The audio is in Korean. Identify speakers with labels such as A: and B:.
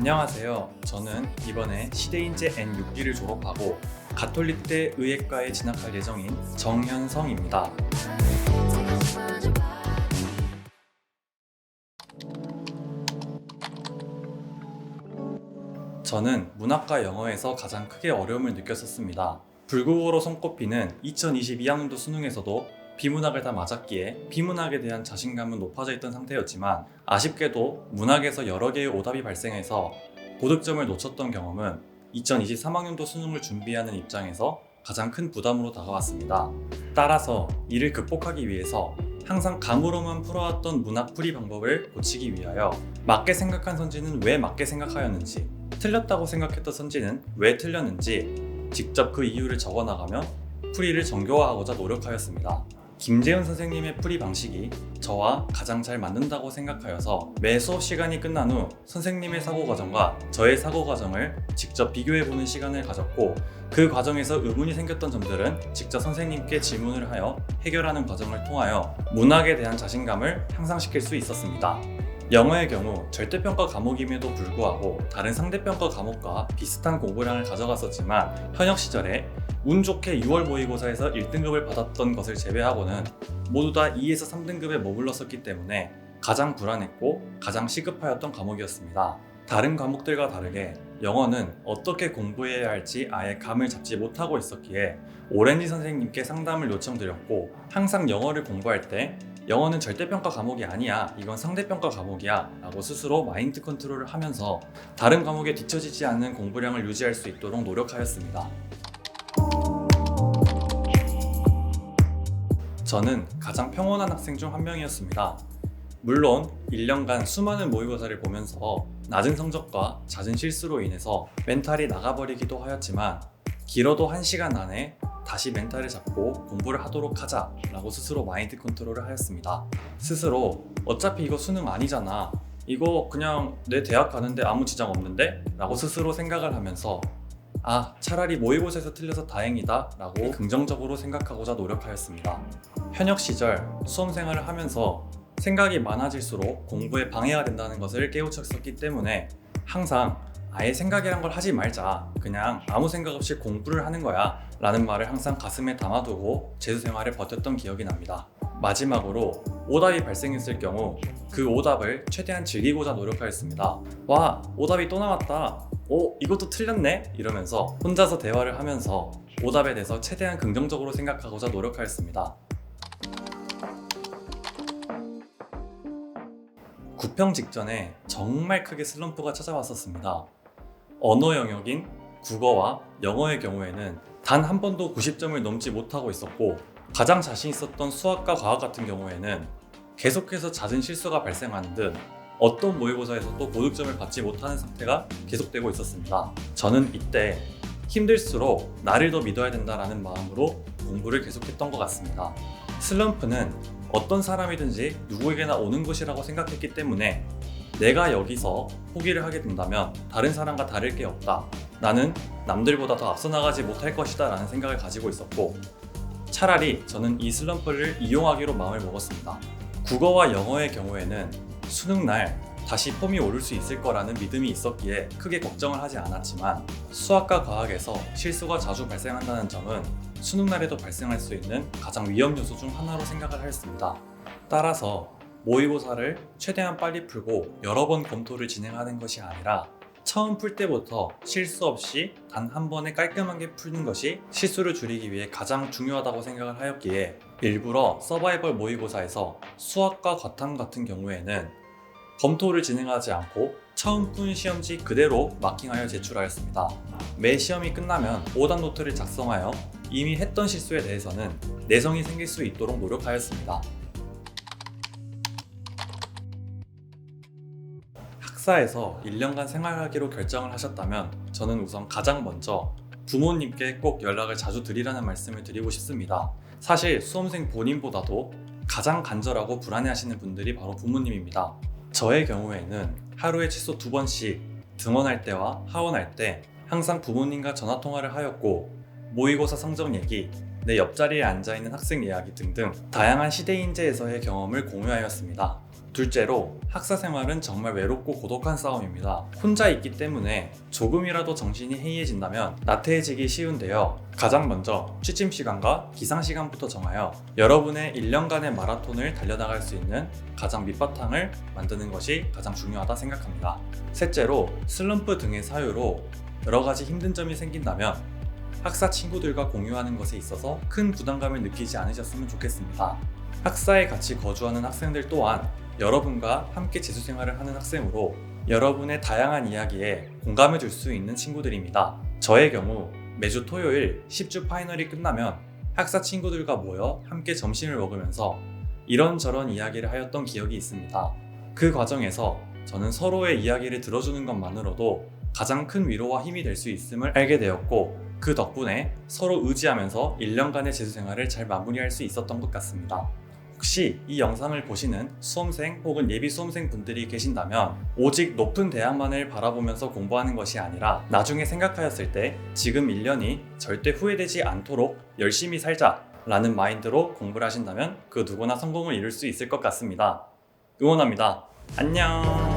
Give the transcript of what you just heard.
A: 안녕하세요. 저는 이번에 시대인재 N6기를 졸업하고 가톨릭대 의예과에 진학할 예정인 정현성입니다. 저는 문학과 영어에서 가장 크게 어려움을 느꼈었습니다. 불국어로 손꼽히는 2022학년도 수능에서도 비문학을 다 맞았기에 비문학에 대한 자신감은 높아져 있던 상태였지만 아쉽게도 문학에서 여러 개의 오답이 발생해서 고득점을 놓쳤던 경험은 2023학년도 수능을 준비하는 입장에서 가장 큰 부담으로 다가왔습니다. 따라서 이를 극복하기 위해서 항상 감으로만 풀어왔던 문학 풀이 방법을 고치기 위하여 맞게 생각한 선지는 왜 맞게 생각하였는지 틀렸다고 생각했던 선지는 왜 틀렸는지 직접 그 이유를 적어나가며 풀이를 정교화하고자 노력하였습니다. 김재훈 선생님의 풀이 방식이 저와 가장 잘 맞는다고 생각하여서 매 수업 시간이 끝난 후 선생님의 사고 과정과 저의 사고 과정을 직접 비교해 보는 시간을 가졌고 그 과정에서 의문이 생겼던 점들은 직접 선생님께 질문을 하여 해결하는 과정을 통하여 문학에 대한 자신감을 향상시킬 수 있었습니다. 영어의 경우 절대평가 과목임에도 불구하고 다른 상대평가 과목과 비슷한 공부량을 가져갔었지만 현역 시절에 운 좋게 6월 모의고사에서 1등급을 받았던 것을 제외하고는 모두 다 2에서 3등급에 머물렀었기 때문에 가장 불안했고 가장 시급하였던 과목이었습니다. 다른 과목들과 다르게 영어는 어떻게 공부해야 할지 아예 감을 잡지 못하고 있었기에 오렌지 선생님께 상담을 요청드렸고 항상 영어를 공부할 때 영어는 절대평가 과목이 아니야. 이건 상대평가 과목이야. 라고 스스로 마인드 컨트롤을 하면서 다른 과목에 뒤처지지 않는 공부량을 유지할 수 있도록 노력하였습니다. 저는 가장 평온한 학생 중 한 명이었습니다. 물론 1년간 수많은 모의고사를 보면서 낮은 성적과 잦은 실수로 인해서 멘탈이 나가버리기도 하였지만 길어도 1시간 안에 다시 멘탈을 잡고 공부를 하도록 하자 라고 스스로 마인드 컨트롤을 하였습니다. 스스로 어차피 이거 수능 아니잖아. 이거 그냥 내 대학 가는데 아무 지장 없는데? 라고 스스로 생각을 하면서 아, 차라리 모의고사에서 틀려서 다행이다 라고 긍정적으로 생각하고자 노력하였습니다. 현역 시절 수험 생활을 하면서 생각이 많아질수록 공부에 방해가 된다는 것을 깨우쳤었기 때문에 항상 아예 생각이란 걸 하지 말자. 그냥 아무 생각 없이 공부를 하는 거야. 라는 말을 항상 가슴에 담아두고 재수 생활을 버텼던 기억이 납니다. 마지막으로 오답이 발생했을 경우 그 오답을 최대한 즐기고자 노력하였습니다. 와, 오답이 또 나왔다. 오, 이것도 틀렸네? 이러면서 혼자서 대화를 하면서 오답에 대해서 최대한 긍정적으로 생각하고자 노력하였습니다. 구평 직전에 정말 크게 슬럼프가 찾아왔었습니다. 언어 영역인 국어와 영어의 경우에는 단 한 번도 90점을 넘지 못하고 있었고 가장 자신 있었던 수학과 과학 같은 경우에는 계속해서 잦은 실수가 발생하는 등 어떤 모의고사에서도 고득점을 받지 못하는 상태가 계속되고 있었습니다. 저는 이때 힘들수록 나를 더 믿어야 된다라는 마음으로 공부를 계속했던 것 같습니다. 슬럼프는 어떤 사람이든지 누구에게나 오는 것이라고 생각했기 때문에 내가 여기서 포기를 하게 된다면 다른 사람과 다를 게 없다. 나는 남들보다 더 앞서 나가지 못할 것이다 라는 생각을 가지고 있었고 차라리 저는 이 슬럼프를 이용하기로 마음을 먹었습니다. 국어와 영어의 경우에는 수능 날 다시 폼이 오를 수 있을 거라는 믿음이 있었기에 크게 걱정을 하지 않았지만 수학과 과학에서 실수가 자주 발생한다는 점은 수능 날에도 발생할 수 있는 가장 위험 요소 중 하나로 생각을 하였습니다. 따라서 모의고사를 최대한 빨리 풀고 여러 번 검토를 진행하는 것이 아니라 처음 풀 때부터 실수 없이 단 한 번에 깔끔하게 푸는 것이 실수를 줄이기 위해 가장 중요하다고 생각을 하였기에 일부러 서바이벌 모의고사에서 수학과 과탐 같은 경우에는 검토를 진행하지 않고 처음 푼 시험지 그대로 마킹하여 제출하였습니다. 매 시험이 끝나면 오답 노트를 작성하여 이미 했던 실수에 대해서는 내성이 생길 수 있도록 노력하였습니다. 학사에서 1년간 생활하기로 결정을 하셨다면 저는 우선 가장 먼저 부모님께 꼭 연락을 자주 드리라는 말씀을 드리고 싶습니다. 사실 수험생 본인보다도 가장 간절하고 불안해하시는 분들이 바로 부모님입니다. 저의 경우에는 하루에 최소 두 번씩 등원할 때와 하원할 때 항상 부모님과 전화 통화를 하였고 모의고사 성적 얘기, 내 옆자리에 앉아 있는 학생 이야기 등등 다양한 시대인재에서의 경험을 공유하였습니다. 둘째로 학사 생활은 정말 외롭고 고독한 싸움입니다. 혼자 있기 때문에 조금이라도 정신이 해이해진다면 나태해지기 쉬운데요. 가장 먼저 취침 시간과 기상 시간부터 정하여 여러분의 1년간의 마라톤을 달려나갈 수 있는 가장 밑바탕을 만드는 것이 가장 중요하다 생각합니다. 셋째로 슬럼프 등의 사유로 여러 가지 힘든 점이 생긴다면 학사 친구들과 공유하는 것에 있어서 큰 부담감을 느끼지 않으셨으면 좋겠습니다. 학사에 같이 거주하는 학생들 또한 여러분과 함께 재수 생활을 하는 학생으로 여러분의 다양한 이야기에 공감해 줄 수 있는 친구들입니다. 저의 경우 매주 토요일 10주 파이널이 끝나면 학사 친구들과 모여 함께 점심을 먹으면서 이런저런 이야기를 하였던 기억이 있습니다. 그 과정에서 저는 서로의 이야기를 들어주는 것만으로도 가장 큰 위로와 힘이 될 수 있음을 알게 되었고 그 덕분에 서로 의지하면서 1년간의 재수 생활을 잘 마무리할 수 있었던 것 같습니다. 혹시 이 영상을 보시는 수험생 혹은 예비 수험생 분들이 계신다면 오직 높은 대학만을 바라보면서 공부하는 것이 아니라 나중에 생각하였을 때 지금 1년이 절대 후회되지 않도록 열심히 살자 라는 마인드로 공부를 하신다면 그 누구나 성공을 이룰 수 있을 것 같습니다. 응원합니다. 안녕!